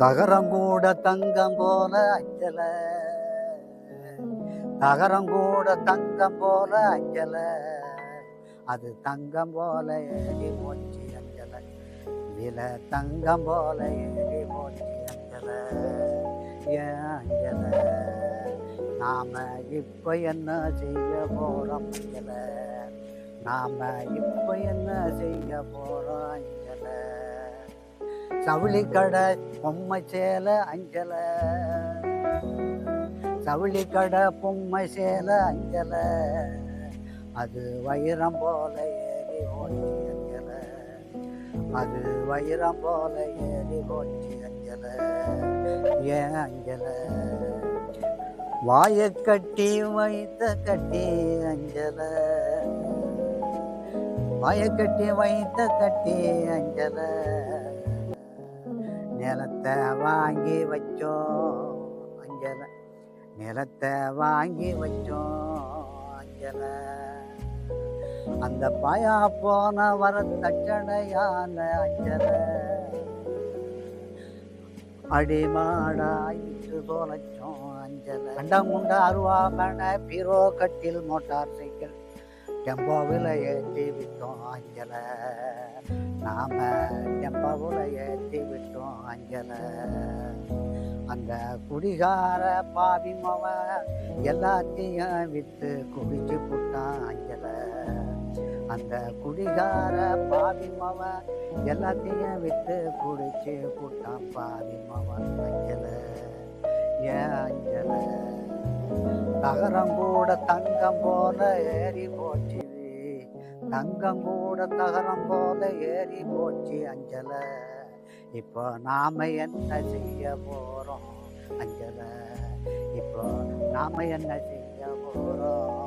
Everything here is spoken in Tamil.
தகரம் கூட தங்கம் போல அஞ்சல. தகரம் கூட தங்கம் போல அஞ்சல. அது தங்கம் போல ஏறி போச்சு அஞ்சல. வில தங்கம் போல ஏறி போச்சு அஞ்சல. ஏன் அஞ்சல நாம இப்ப என்ன செய்ய போறோம் அஞ்சல? நாம இப்ப என்ன செய்ய போறோம் அஞ்சல? சவுளி கடை பொம்மை சேலை அஞ்சல. சவுளி கடை பொம்மை சேலை அஞ்சல. அது வைரம் போல ஏறி ஓட்டி அஞ்சல. அது வைரம் போல ஏறி ஓட்டி அஞ்சல. ஏன் அஞ்சல. வாயை கட்டி வைத்த கட்டி அஞ்சல. வாயை கட்டி வைத்த கட்டி அஞ்சல. நிலத்தை வாங்கி வச்சோம் அஞ்சல. நிலத்தை வாங்கி வச்சோம் அஞ்சல. அந்த பாயா போன வர தச்சடையான அஞ்சல. அடிமாடாயிற்று தோலச்சோம் அஞ்சல. கண்டங்குண்ட அருவாமன பீரோ கட்டில் மோட்டார் சைக்கிள். டெம்போவில் ஏற்றி விட்டோம் அஞ்சல. நாம டெம்போவில் ஏற்றி விட்டோம் அஞ்சல அந்த குடிகார பாவி மவன் எல்லாத்தையும் விட்டு குடிச்சு புட்டான் அஞ்சல அந்த குடிகார பாவி மவன் எல்லாத்தையும் விட்டு குடிச்சு புட்டான் பாவி மவன் அஞ்சல ஏன் அஞ்சல நகரம் கூட தங்கம் போல ஏறி போச்சு. தங்கம் கூட தகரம் போல ஏறி போச்சு அஞ்சல. இப்போ நாம என்ன செய்ய போறோம் அஞ்சல? இப்போ நாம என்ன செய்ய போறோம்?